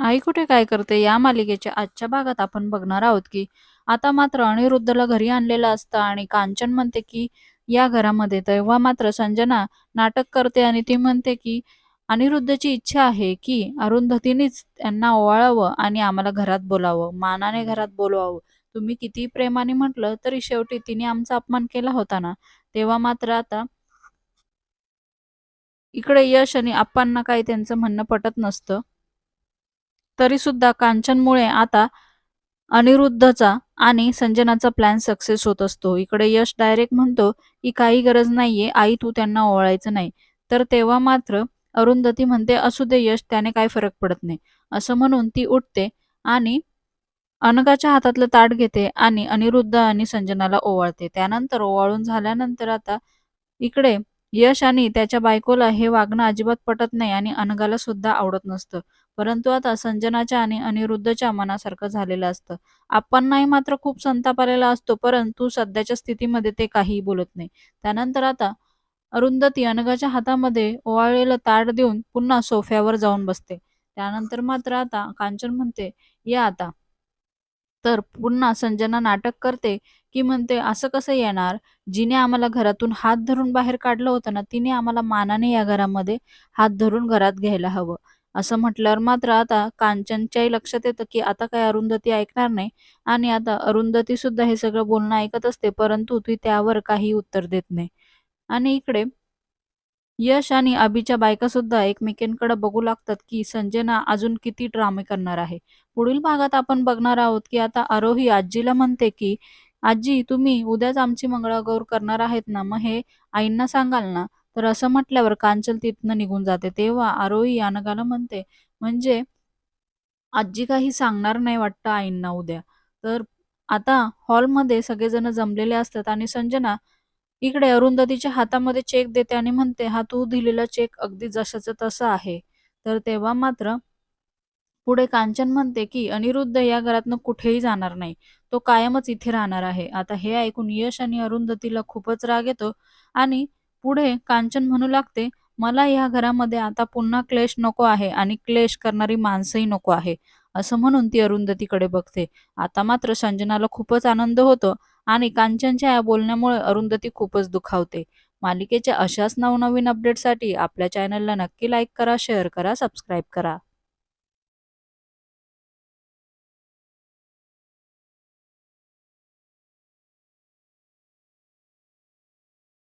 आई कुठे काय करते? या मालिकेच्या आजच्या भागात आपण बघणार आहोत की आता मात्र अनिरुद्धला घरी आणलेलं असतं आणि कांचन म्हणते की या घरामध्ये. तेव्हा मात्र संजना नाटक करते आणि ती म्हणते की अनिरुद्धची इच्छा आहे की अरुंधतीनेच त्यांना ओवाळावं आणि आम्हाला घरात बोलावं. मानाने घरात बोलवावं. तुम्ही किती प्रेमाने म्हटलं तरी शेवटी तिने आमचा अपमान केला होता ना? तेव्हा मात्र आता इकडे यश आणि आप्पांना काही त्यांचं म्हणणं पटत नसतं. तरी सुद्धा कांचनमुळे आता अनिरुद्धचा आणि संजनाचा प्लॅन सक्सेस होत असतो. इकडे यश डायरेक्ट म्हणतो की काही गरज नाहीये आई तू त्यांना ओवाळायचं नाही. तर तेव्हा मात्र अरुंधती म्हणते असू दे यश त्याने काय फरक पडत नाही. असं म्हणून ती उठते आणि अनघाच्या हातातलं ताट घेते आणि अनिरुद्ध आणि संजनाला ओवाळते. त्यानंतर ओवाळून झाल्यानंतर आता इकडे यश आणि त्याच्या बायकोला हे वागणं अजिबात पटत नाही आणि अनगाला सुद्धा आवडत नसतं. परंतु आता संजनाच्या आणि अनिरुद्धच्या मनासारखं झालेलं असतं. आपणनाही मात्र खूप संताप आलेला असतो परंतु सध्याच्या स्थितीमध्ये ते काहीही बोलत नाही. त्यानंतर आता अरुंधती अनघाच्या हातामध्ये ओवाळलेलं ताट देऊन पुन्हा सोफ्यावर जाऊन बसते. त्यानंतर मात्र आता कांचन म्हणते या आता. तर पुन्हा संजना नाटक करते की म्हणते असं कसं येणार? जिने आम्हाला घरातून हात धरून बाहेर काढलं होतं ना तिने आम्हाला मानाने या घरामध्ये हात धरून घरात घ्यायला हवं. असं म्हटल्यावर मात्र आता कांचनच्याही लक्षात येतं की आता काय अरुंधती ऐकणार नाही. आणि आता अरुंधती सुद्धा हे सगळं बोलणं ऐकत असते परंतु ती त्यावर काही उत्तर देत नाही. आणि इकडे यश आणि अभिच्या बायका सुद्धा एकमेकांकडे बघू लागतात की संजना अजून किती ड्रामे करणार आहे. पुढील भागात आपण बघणार आहोत की आता आरोही आजीला म्हणते की आजी तुम्ही उद्याच आमची मंगळागौर करणार आहेत ना? मग हे आईंना सांगाल ना? तर असं म्हटल्यावर कांचल तिथनं निघून जाते. तेव्हा आरोही अनघाला म्हणते म्हणजे आजी काही सांगणार नाही वाटतं आईंना उद्या. तर आता हॉलमध्ये सगळेजण जमलेले असतात आणि संजना इकडे अरुंधतीच्या हातामध्ये चेक देते आणि म्हणते हा तू दिलेला चेक अगदी जशाचा तसा आहे. तर तेव्हा मात्र पुढे कांचन म्हणते की अनिरुद्ध या घरातनं कुठेही जाणार नाही. तो कायमच इथे राहणार आहे. आता हे ऐकून यश आणि अरुंधतीला खूपच राग येतो आणि पुढे कांचन म्हणू लागते मला या घरामध्ये आता पुन्हा क्लेश नको आहे आणि क्लेश करणारी माणसंही नको आहे असं म्हणून ती अरुंधतीकडे बघते. आता मात्र संजनाला खूपच आनंद होतो आणि कांचनच्या या बोलण्यामुळे अरुंधती खूपच दुखावते. मालिकेच्या अशाच नवनवीन अपडेटसाठी आपल्या चॅनलला नक्की लाईक करा शेअर करा सबस्क्राईब करा.